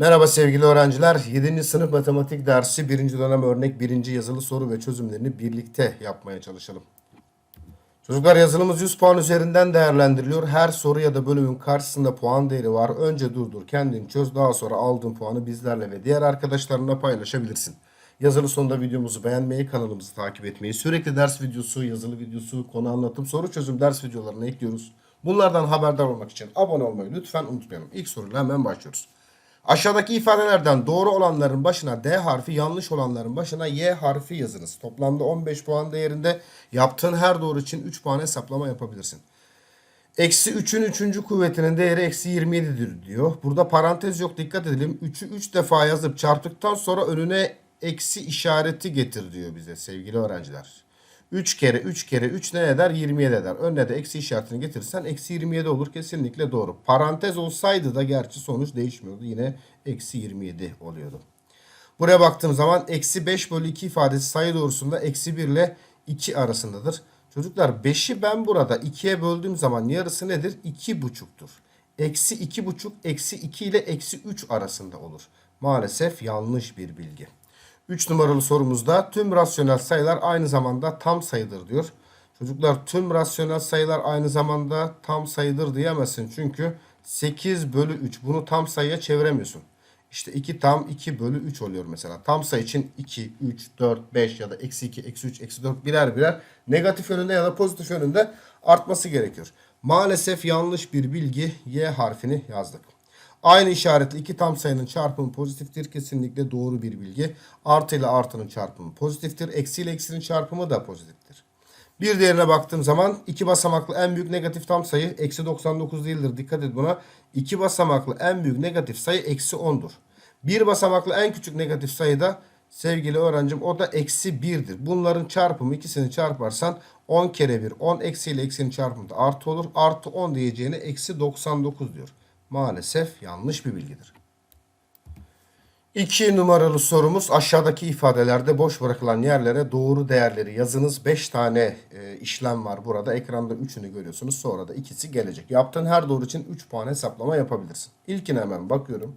Merhaba sevgili öğrenciler. 7. sınıf matematik dersi 1. dönem örnek 1. yazılı soru ve çözümlerini birlikte yapmaya çalışalım. Çocuklar yazılımız 100 puan üzerinden değerlendiriliyor. Her soru ya da bölümün karşısında puan değeri var. Önce durdur, kendin çöz. Daha sonra aldığın puanı bizlerle ve diğer arkadaşlarına paylaşabilirsin. Yazılı sonunda videomuzu beğenmeyi, kanalımızı takip etmeyi, sürekli ders videosu, yazılı videosu, konu anlatım, soru çözüm ders videolarını ekliyoruz. Bunlardan haberdar olmak için abone olmayı lütfen unutmayalım. İlk soruyla hemen başlıyoruz. Aşağıdaki ifadelerden doğru olanların başına D harfi, yanlış olanların başına Y harfi yazınız. Toplamda 15 puan değerinde yaptığın her doğru için 3 puan hesaplama yapabilirsin. Eksi 3'ün 3. kuvvetinin değeri eksi 27'dir diyor. Burada parantez yok dikkat edelim. 3'ü 3 defa yazıp çarptıktan sonra önüne eksi işareti getir diyor bize sevgili öğrenciler. 3 kere 3 kere 3 ne eder? 27 eder. Önüne de eksi işaretini getirirsen eksi 27 olur. Kesinlikle doğru. Parantez olsaydı da gerçi sonuç değişmiyordu. Yine eksi 27 oluyordu. Buraya baktığım zaman eksi 5 bölü 2 ifadesi sayı doğrusunda eksi 1 ile 2 arasındadır. Çocuklar 5'i ben burada 2'ye böldüğüm zaman yarısı nedir? 2,5'tur. Eksi 2,5 eksi 2 ile eksi 3 arasında olur. Maalesef yanlış bir bilgi. 3 numaralı sorumuzda tüm rasyonel sayılar aynı zamanda tam sayıdır diyor. Çocuklar tüm rasyonel sayılar aynı zamanda tam sayıdır diyemezsin. Çünkü 8 bölü 3 bunu tam sayıya çeviremiyorsun. İşte 2 tam 2 bölü 3 oluyor mesela. Tam sayı için 2, 3, 4, 5 ya da eksi 2, eksi 3, eksi 4 birer birer negatif yönünde ya da pozitif yönünde artması gerekiyor. Maalesef yanlış bir bilgi Y harfini yazdık. Aynı işaretli iki tam sayının çarpımı pozitiftir. Kesinlikle doğru bir bilgi. Artı ile artının çarpımı pozitiftir. Eksi ile eksinin çarpımı da pozitiftir. Bir diğerine baktığım zaman iki basamaklı en büyük negatif tam sayı eksi 99 değildir. Dikkat et buna. İki basamaklı en büyük negatif sayı eksi 10'dur. Bir basamaklı en küçük negatif sayı da sevgili öğrencim o da eksi 1'dir. Bunların çarpımı ikisini çarparsan 10 kere 1 10 eksi ile eksinin çarpımı da artı olur. Artı 10 diyeceğine eksi 99 diyor. Maalesef yanlış bir bilgidir. 2 numaralı sorumuz aşağıdaki ifadelerde boş bırakılan yerlere doğru değerleri yazınız. 5 tane e, işlem var burada. Ekranda 3'ünü görüyorsunuz. Sonra da ikisi gelecek. Yaptığın her doğru için 3 puan hesaplama yapabilirsin. İlkine hemen bakıyorum.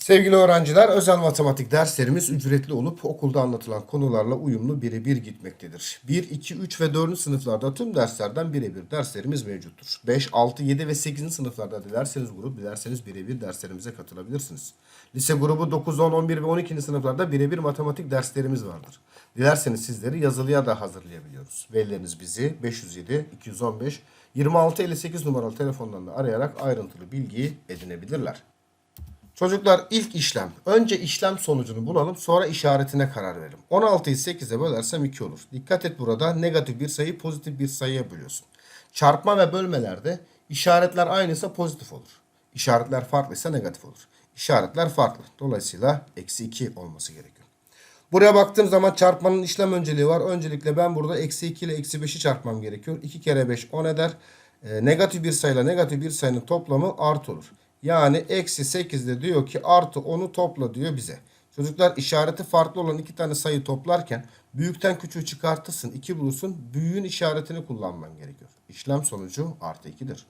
Sevgili öğrenciler, özel matematik derslerimiz ücretli olup okulda anlatılan konularla uyumlu birebir gitmektedir. 1, 2, 3 ve 4. sınıflarda tüm derslerden birebir derslerimiz mevcuttur. 5, 6, 7 ve 8. sınıflarda dilerseniz grup, dilerseniz birebir derslerimize katılabilirsiniz. Lise grubu 9, 10, 11 ve 12. sınıflarda birebir matematik derslerimiz vardır. Dilerseniz sizleri yazılıya da hazırlayabiliyoruz. Velileriniz bizi 507 215 26 58 numaralı telefondan da arayarak ayrıntılı bilgiyi edinebilirler. Çocuklar ilk işlem. Önce işlem sonucunu bulalım sonra işaretine karar verelim. 16'yı 8'e bölersem 2 olur. Dikkat et burada negatif bir sayı pozitif bir sayıya bölüyorsun. Çarpma ve bölmelerde işaretler aynıysa pozitif olur. İşaretler farklıysa negatif olur. İşaretler farklı. Dolayısıyla eksi 2 olması gerekiyor. Buraya baktığım zaman çarpmanın işlem önceliği var. Öncelikle ben burada eksi 2 ile eksi 5'i çarpmam gerekiyor. 2 kere 5 10 eder. E, negatif bir sayıyla negatif bir sayının toplamı artı olur. Yani eksi 8'de diyor ki artı 10'u topla diyor bize. Çocuklar işareti farklı olan iki tane sayı toplarken büyükten küçüğü çıkartırsın 2 bulursun büyüğün işaretini kullanman gerekiyor. İşlem sonucu artı 2'dir.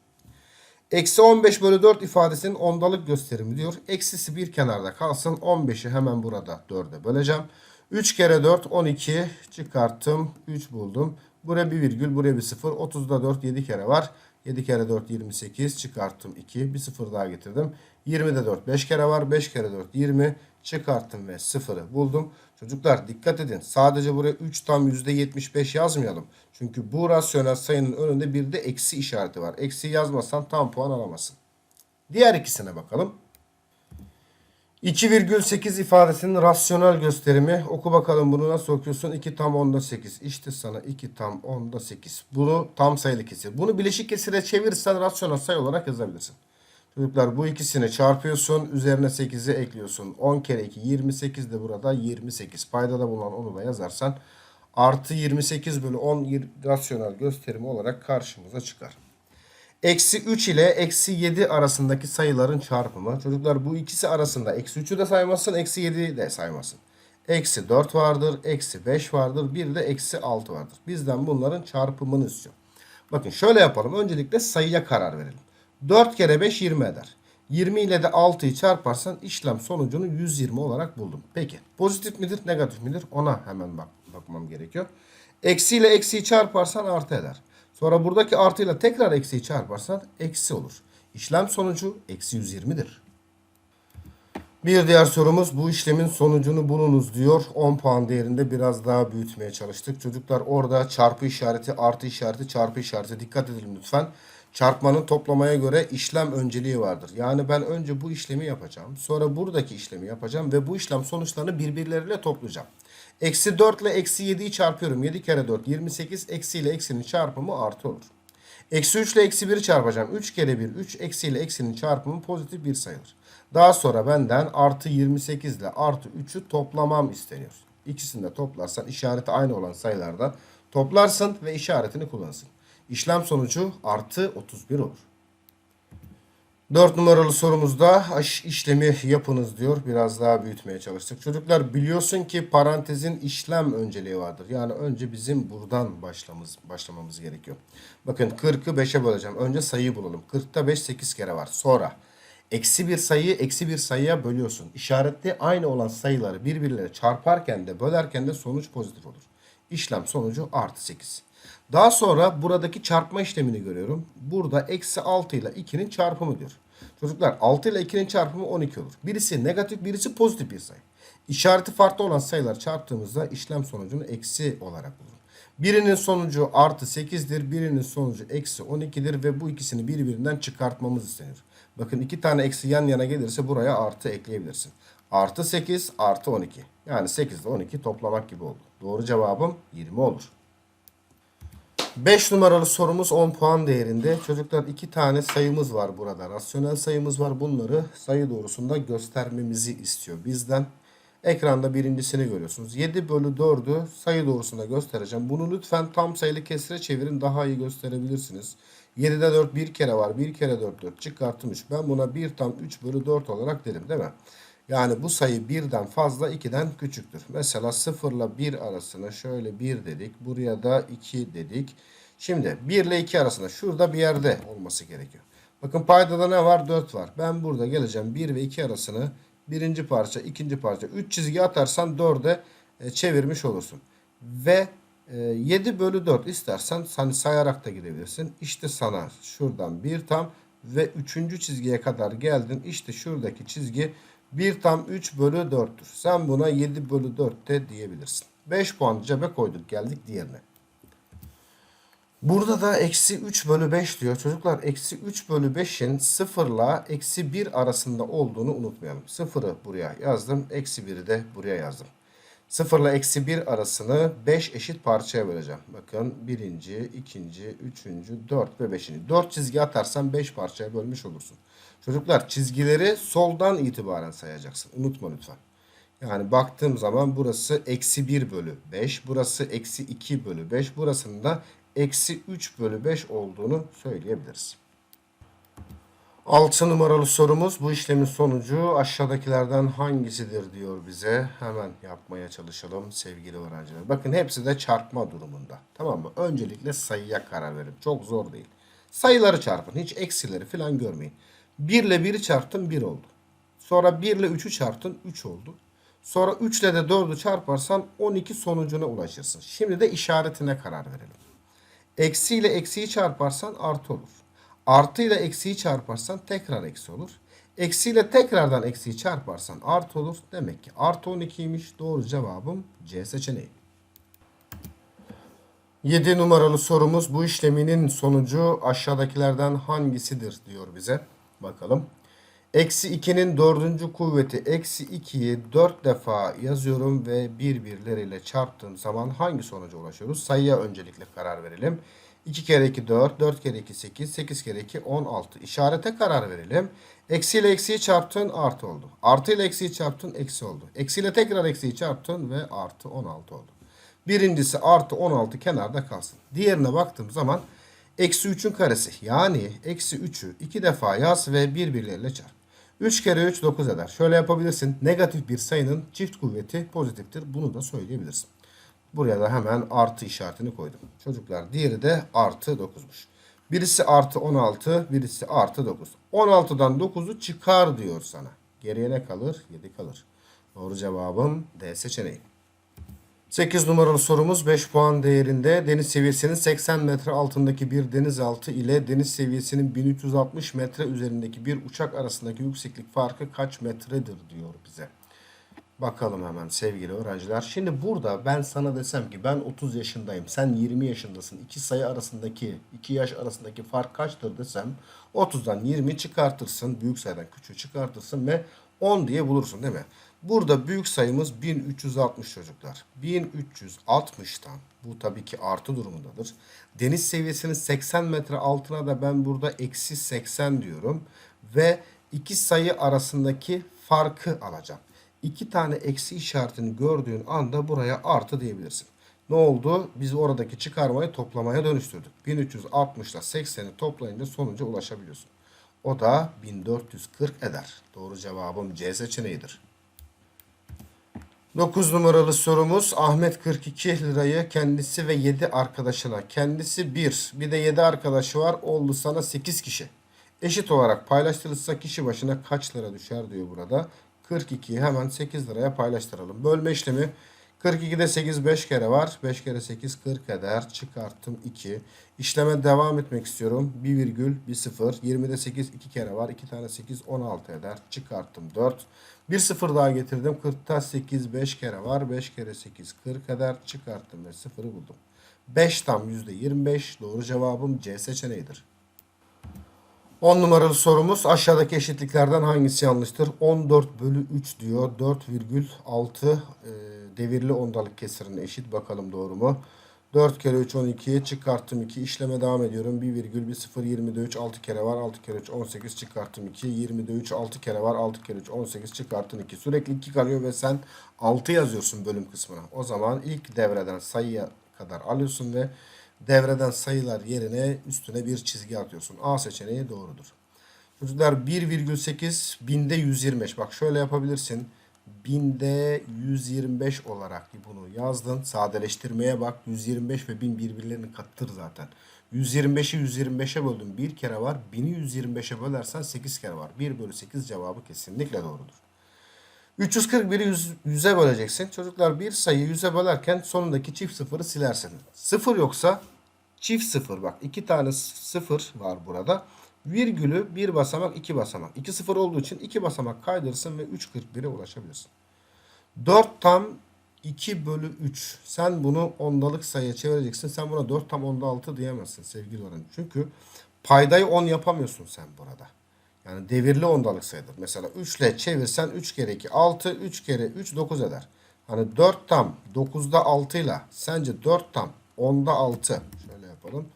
Eksi 15 bölü 4 ifadesinin ondalık gösterimi diyor. Eksisi bir kenarda kalsın. 15'i hemen burada 4'e böleceğim. 3 kere 4 12 çıkarttım. 3 buldum. Buraya bir virgül buraya bir sıfır. 30'da 4 7 kere var. 7 kere 4 28 çıkarttım 2. Bir sıfır daha getirdim. 20'de 4 5 kere var. 5 kere 4 20 çıkarttım ve sıfırı buldum. Çocuklar dikkat edin. Sadece buraya 3 tam %75 yazmayalım. Çünkü bu rasyonel sayının önünde bir de eksi işareti var. Eksi yazmazsan tam puan alamazsın. Diğer ikisine bakalım. 2,8 ifadesinin rasyonel gösterimi. Oku bakalım bunu nasıl okuyorsun? 2 tam onda 8. İşte sana 2 tam onda 8. Bunu tam sayılı kesir. Bunu bileşik kesire çevirirsen rasyonel sayı olarak yazabilirsin. Çocuklar bu ikisini çarpıyorsun. Üzerine 8'i ekliyorsun. 10 kere 2 28 de burada 28. Paydada bulunan onu da yazarsan artı 28 bölü 10 rasyonel gösterimi olarak karşımıza çıkar. Eksi 3 ile eksi 7 arasındaki sayıların çarpımı. Çocuklar bu ikisi arasında eksi 3'ü de saymazsın, eksi 7'yi de saymazsın. Eksi 4 vardır, eksi 5 vardır, bir de eksi 6 vardır. Bizden bunların çarpımını istiyor. Bakın şöyle yapalım. Öncelikle sayıya karar verelim. 4 kere 5 20 eder. 20 ile de 6'yı çarparsan işlem sonucunu 120 olarak buldum. Peki pozitif midir negatif midir ona hemen bak bakmam gerekiyor. Eksi ile eksiyi çarparsan artı eder. Sonra buradaki artıyla tekrar eksiyi çarparsan eksi olur. İşlem sonucu eksi 120'dir. Bir diğer sorumuz bu işlemin sonucunu bulunuz diyor. 10 puan değerinde biraz daha büyütmeye çalıştık. Çocuklar orada çarpı işareti, artı işareti, çarpı işareti dikkat edelim lütfen. Çarpmanın toplamaya göre işlem önceliği vardır. Yani ben önce bu işlemi yapacağım. Sonra buradaki işlemi yapacağım ve bu işlem sonuçlarını birbirleriyle toplayacağım. Eksi 4 ile eksi 7'yi çarpıyorum. 7 kere 4 28. Eksi ile eksinin çarpımı artı olur. Eksi 3 ile eksi 1'i çarpacağım. 3 kere 1 3. Eksi ile eksinin çarpımı pozitif 1 sayılır. Daha sonra benden artı 28 ile artı 3'ü toplamam isteniyor. İkisini de toplarsan işareti aynı olan sayılarda toplarsın ve işaretini kullanırsın. İşlem sonucu artı 31 olur. 4 numaralı sorumuzda işlemi yapınız diyor. Biraz daha büyütmeye çalıştık. Çocuklar biliyorsun ki parantezin işlem önceliği vardır. Yani önce bizim buradan başlamamız, başlamamız gerekiyor. Bakın 40'ı 5'e böleceğim. Önce sayıyı bulalım. 40'ta 5 8 kere var. Sonra eksi bir sayıyı eksi bir sayıya bölüyorsun. İşaretli aynı olan sayıları birbirleriyle çarparken de bölerken de sonuç pozitif olur. İşlem sonucu artı 8. Daha sonra buradaki çarpma işlemini görüyorum. Burada eksi 6 ile 2'nin çarpımı diyor. Çocuklar 6 ile 2'nin çarpımı 12 olur. Birisi negatif birisi pozitif bir sayı. İşareti farklı olan sayılar çarptığımızda işlem sonucunu eksi olarak bulur. Birinin sonucu artı 8'dir. Birinin sonucu eksi 12'dir ve bu ikisini birbirinden çıkartmamız isteniyor. Bakın iki tane eksi yan yana gelirse buraya artı ekleyebilirsin. Artı 8 artı 12. Yani 8 ile 12 toplamak gibi oldu. Doğru cevabım 20 olur. 5 numaralı sorumuz 10 puan değerinde. Çocuklar iki tane sayımız var burada. Rasyonel sayımız var. Bunları sayı doğrusunda göstermemizi istiyor bizden. Ekranda birincisini görüyorsunuz. 7 bölü 4'ü sayı doğrusunda göstereceğim. Bunu lütfen tam sayılı kesire çevirin. Daha iyi gösterebilirsiniz. 7'de 4 bir kere var. 1 kere 4 4 çıkarttım 3. Ben buna 1 tam 3 bölü 4 olarak derim değil mi? Yani bu sayı 1'den fazla 2'den küçüktür. Mesela 0 ile 1 arasına şöyle 1 dedik. Buraya da 2 dedik. Şimdi 1 ile 2 arasında şurada bir yerde olması gerekiyor. Bakın paydada ne var? 4 var. Ben burada geleceğim 1 ve 2 arasını birinci parça, ikinci parça 3 çizgi atarsan 4'e e, çevirmiş olursun. Ve e, 7 bölü 4 istersen hani sayarak da gidebilirsin. İşte sana şuradan bir tam ve üçüncü çizgiye kadar geldin. İşte şuradaki çizgi 1 tam 3 bölü 4'tür. Sen buna 7 bölü 4 de diyebilirsin. 5 puan cebe koyduk geldik diğerine. Burada da eksi 3 bölü 5 diyor. Çocuklar eksi 3 bölü 5'in 0 ile eksi 1 arasında olduğunu unutmayalım. 0'ı buraya yazdım. Eksi 1'i de buraya yazdım. 0 ile eksi 1 arasını 5 eşit parçaya böleceğim. Bakın birinci, ikinci, üçüncü, 4 ve 5. 4 çizgi atarsan 5 parçaya bölmüş olursun. Çocuklar çizgileri soldan itibaren sayacaksın. Unutma lütfen. Yani baktığım zaman burası eksi 1 bölü 5. Burası eksi 2 bölü 5. Burasının da eksi 3 bölü 5 olduğunu söyleyebiliriz. 6 numaralı sorumuz bu işlemin sonucu aşağıdakilerden hangisidir diyor bize. Hemen yapmaya çalışalım sevgili öğrenciler. Bakın hepsi de çarpma durumunda. Tamam mı? Öncelikle sayıya karar verin. Çok zor değil. Sayıları çarpın. Hiç eksileri falan görmeyin. 1 ile 1'i çarptın 1 oldu. Sonra 1 ile 3'ü çarptın 3 oldu. Sonra 3 ile de 4'ü çarparsan 12 sonucuna ulaşırsın. Şimdi de işaretine karar verelim. Eksi ile eksiyi çarparsan artı olur. Artı ile eksiyi çarparsan tekrar eksi olur. Eksi ile tekrardan eksiyi çarparsan artı olur. Demek ki artı 12'ymiş. Doğru cevabım C seçeneği. 7 numaralı sorumuz bu işleminin sonucu aşağıdakilerden hangisidir diyor bize. Bakalım. Eksi 2'nin dördüncü kuvveti eksi 2'yi 4 defa yazıyorum ve birbirleriyle çarptığım zaman hangi sonuca ulaşıyoruz? Sayıya öncelikle karar verelim. 2 kere 2 4, 4 kere 2 8, 8 kere 2 16. İşarete karar verelim. Eksi ile eksiyi çarptın artı oldu. Artı ile eksiyi çarptın eksi oldu. Eksi ile tekrar eksiyi çarptın ve artı 16 oldu. Birincisi artı 16 kenarda kalsın. Diğerine baktığım zaman eksi 3'ün karesi yani eksi 3'ü 2 defa yaz ve birbirleriyle çarp. 3 kere 3 9 eder. Şöyle yapabilirsin. Negatif bir sayının çift kuvveti pozitiftir. Bunu da söyleyebilirsin. Buraya da hemen artı işaretini koydum. Çocuklar diğeri de artı 9'muş. Birisi artı 16, birisi artı 9. 16'dan 9'u çıkar diyor sana. Geriye ne kalır? 7 kalır. Doğru cevabım D seçeneği. 8 numaralı sorumuz 5 puan değerinde. Deniz seviyesinin 80 metre altındaki bir denizaltı ile deniz seviyesinin 1360 metre üzerindeki bir uçak arasındaki yükseklik farkı kaç metredir diyor bize. Bakalım hemen sevgili öğrenciler. Şimdi burada ben sana desem ki ben 30 yaşındayım. Sen 20 yaşındasın. İki sayı arasındaki, iki yaş arasındaki fark kaçtır desem 30'dan 20 çıkartırsın. Büyük sayıdan küçüğü çıkartırsın ve 10 diye bulursun değil mi? Burada büyük sayımız 1360 çocuklar. 1360'tan bu tabii ki artı durumundadır. Deniz seviyesinin 80 metre altına da ben burada eksi 80 diyorum. Ve iki sayı arasındaki farkı alacağım. İki tane eksi işaretini gördüğün anda buraya artı diyebilirsin. Ne oldu? Biz oradaki çıkarmayı toplamaya dönüştürdük. 1360 ile 80'i toplayınca sonuca ulaşabiliyorsun. O da 1440 eder. Doğru cevabım C seçeneğidir. 9 numaralı sorumuz Ahmet 42 lirayı kendisi ve 7 arkadaşına kendisi 1 bir de 7 arkadaşı var oldu sana 8 kişi. Eşit olarak paylaştırılırsa kişi başına kaç lira düşer diyor burada. 42'yi hemen 8 liraya paylaştıralım. Bölme işlemi 42'de 8 5 kere var. 5 kere 8 40 eder. Çıkarttım 2. İşleme devam etmek istiyorum. 1 virgül 1 0. 20'de 8 2 kere var. 2 tane 8 16 eder. Çıkarttım 4. 1 0 daha getirdim. 40'ta 8 5 kere var. 5 kere 8 40 eder. Çıkarttım ve 0'ı buldum. 5 tam %25. Doğru cevabım C seçeneğidir. 10 numaralı sorumuz aşağıdaki eşitliklerden hangisi yanlıştır? 14 bölü 3 diyor. 4,6 e, devirli ondalık kesirine eşit. Bakalım doğru mu? 4 kere 3 12 çıkarttım 2 işleme devam ediyorum. 1 virgül 1 0 20'de 3 6 kere var 6 kere 3 18 çıkarttım 2 20'de 3 6 kere var 6 kere 3 18 çıkarttım 2 sürekli 2 kalıyor ve sen 6 yazıyorsun bölüm kısmına. O zaman ilk devreden sayıya kadar alıyorsun ve devreden sayılar yerine üstüne bir çizgi atıyorsun. A seçeneği doğrudur. Çocuklar 1,8 binde 125. Bak şöyle yapabilirsin. Binde 125 olarak bunu yazdın. Sadeleştirmeye bak. 125 ve 1000 birbirlerini kattır zaten. 125'i 125'e böldüm. Bir kere var. 1000'i 125'e bölersen 8 kere var. 1 bölü 8 cevabı kesinlikle doğrudur. 341'i 100, 100'e böleceksin. Çocuklar bir sayıyı 100'e bölerken sonundaki çift sıfırı silersin. Sıfır yoksa çift sıfır bak iki tane sıfır var burada. Virgülü bir basamak iki basamak. İki sıfır olduğu için iki basamak kaydırırsın ve 3.41'e ulaşabilirsin. 4 tam 2 bölü 3. Sen bunu ondalık sayıya çevireceksin. Sen buna 4 tam onda 6 diyemezsin sevgili öğrenci. Çünkü paydayı 10 yapamıyorsun sen burada. Yani devirli ondalık sayıdır. Mesela 3 ile çevirsen 3 kere 2 6, 3 kere 3 9 eder. Hani 4 tam 9'da 6 ile sence 4 tam 10'da 6 şöyle yapalım.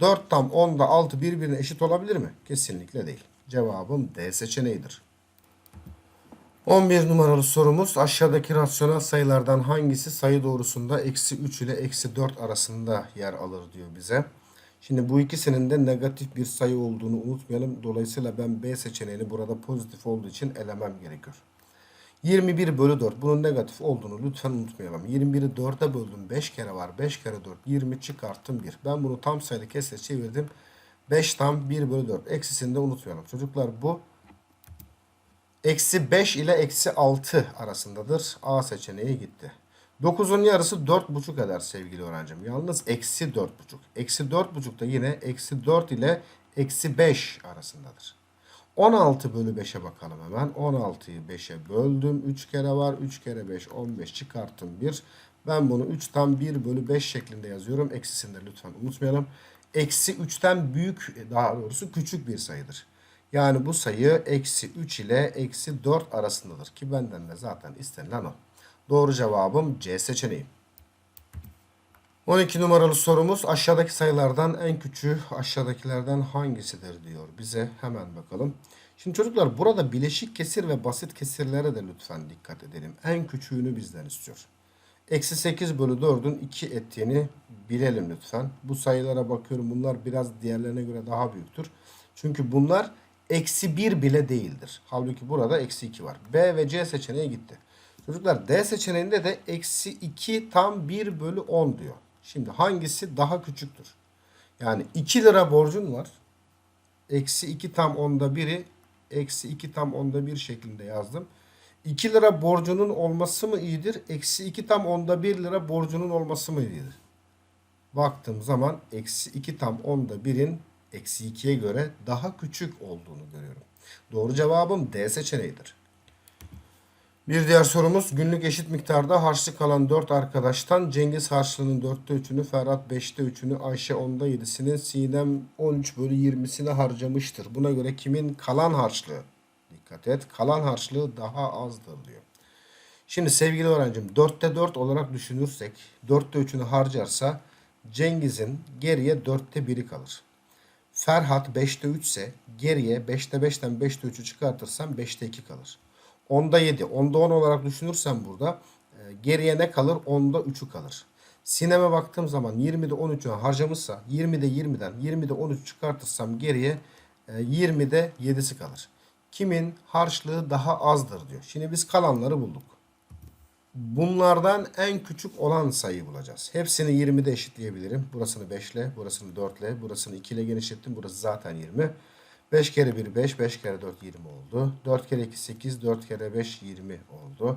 4 tam 10'da 6 birbirine eşit olabilir mi? Kesinlikle değil. Cevabım D seçeneğidir. 11 numaralı sorumuz aşağıdaki rasyonel sayılardan hangisi sayı doğrusunda eksi 3 ile eksi 4 arasında yer alır diyor bize. Şimdi bu ikisinin de negatif bir sayı olduğunu unutmayalım. Dolayısıyla ben B seçeneğini burada pozitif olduğu için elemem gerekiyor. 21 bölü 4 bunun negatif olduğunu lütfen unutmayalım. 21'i 4'e böldüm 5 kere var. 5 kere 4 20 çıkarttım 1. Ben bunu tam sayılı kesre çevirdim. 5 tam 1 bölü 4. Eksisini de unutmayalım. Çocuklar bu eksi 5 ile eksi 6 arasındadır. A seçeneği gitti. 9'un yarısı 4,5 eder sevgili öğrencim. Yalnız eksi 4,5. Eksi 4,5 da yine eksi 4 ile eksi 5 arasındadır. 16 bölü 5'e bakalım hemen. 16'yı 5'e böldüm. 3 kere var. 3 kere 5 15 çıkarttım 1. Ben bunu 3 tam 1 bölü 5 şeklinde yazıyorum. Eksisini de lütfen unutmayalım. Eksi 3'ten büyük daha doğrusu küçük bir sayıdır. Yani bu sayı eksi 3 ile eksi 4 arasındadır. Ki benden de zaten istenilen o. Doğru cevabım C seçeneği. 12 numaralı sorumuz aşağıdaki sayılardan en küçüğü aşağıdakilerden hangisidir diyor bize. Hemen bakalım. Şimdi çocuklar burada bileşik kesir ve basit kesirlere de lütfen dikkat edelim. En küçüğünü bizden istiyor. Eksi 8 bölü 4'ün 2 ettiğini bilelim lütfen. Bu sayılara bakıyorum bunlar biraz diğerlerine göre daha büyüktür. Çünkü bunlar eksi 1 bile değildir. Halbuki burada eksi 2 var. B ve C seçeneği gitti. Çocuklar D seçeneğinde de eksi 2 tam 1 bölü 10 diyor. Şimdi hangisi daha küçüktür? Yani 2 lira borcun var. Eksi 2 tam onda biri eksi 2 tam onda bir şeklinde yazdım. 2 lira borcunun olması mı iyidir? Eksi 2 tam onda 1 lira borcunun olması mı iyidir? Baktığım zaman eksi 2 tam onda birin eksi 2'ye göre daha küçük olduğunu görüyorum. Doğru cevabım D seçeneğidir. Bir diğer sorumuz günlük eşit miktarda harçlık kalan 4 arkadaştan Cengiz harçlığının 4'te 3'ünü, Ferhat 5'te 3'ünü, Ayşe 10'da 7'sini, Sinem 13 bölü 20'sini harcamıştır. Buna göre kimin kalan harçlığı? Dikkat et kalan harçlığı daha azdır diyor. Şimdi sevgili öğrencim 4'te 4 olarak düşünürsek 4'te 3'ünü harcarsa Cengiz'in geriye 4'te 1'i kalır. Ferhat 5'te 3 ise geriye 5'te 5'ten 5'te 3'ü çıkartırsam 5'te 2 kalır. 10'da 7, 10'da 10 olarak düşünürsem burada e, geriye ne kalır? 10'da 3'ü kalır. Sineme baktığım zaman 20'de 13'ü harcamışsa 20'de 20'den 20'de 13 çıkartırsam geriye e, 20'de 7'si kalır. Kimin harçlığı daha azdır diyor. Şimdi biz kalanları bulduk. Bunlardan en küçük olan sayıyı bulacağız. Hepsini 20'de eşitleyebilirim. Burasını 5 ile, burasını 4 ile, burasını 2 ile genişlettim. Burası zaten 20. 5 kere 1 5, 5 kere 4 20 oldu. 4 kere 2 8, 4 kere 5 20 oldu.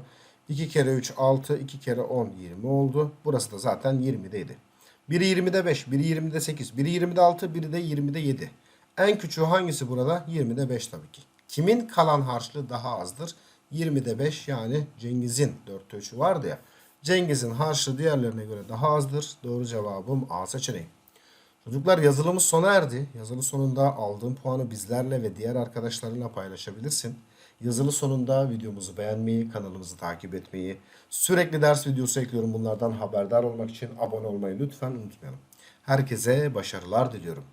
2 kere 3 6, 2 kere 10 20 oldu. Burası da zaten 20'deydi. Biri 20'de 5, biri 20'de 8, biri 20'de 6, biri de 20'de 7. En küçüğü hangisi burada? 20'de 5 tabii ki. Kimin kalan harçlığı daha azdır? 20'de 5 yani Cengiz'in 4'te 3'ü vardı ya. Cengiz'in harçlığı diğerlerine göre daha azdır. Doğru cevabım A seçeneği. Çocuklar yazılımız sona erdi. Yazılı sonunda aldığın puanı bizlerle ve diğer arkadaşlarınla paylaşabilirsin. Yazılı sonunda videomuzu beğenmeyi, kanalımızı takip etmeyi, sürekli ders videosu ekliyorum bunlardan haberdar olmak için abone olmayı lütfen unutmayalım. Herkese başarılar diliyorum.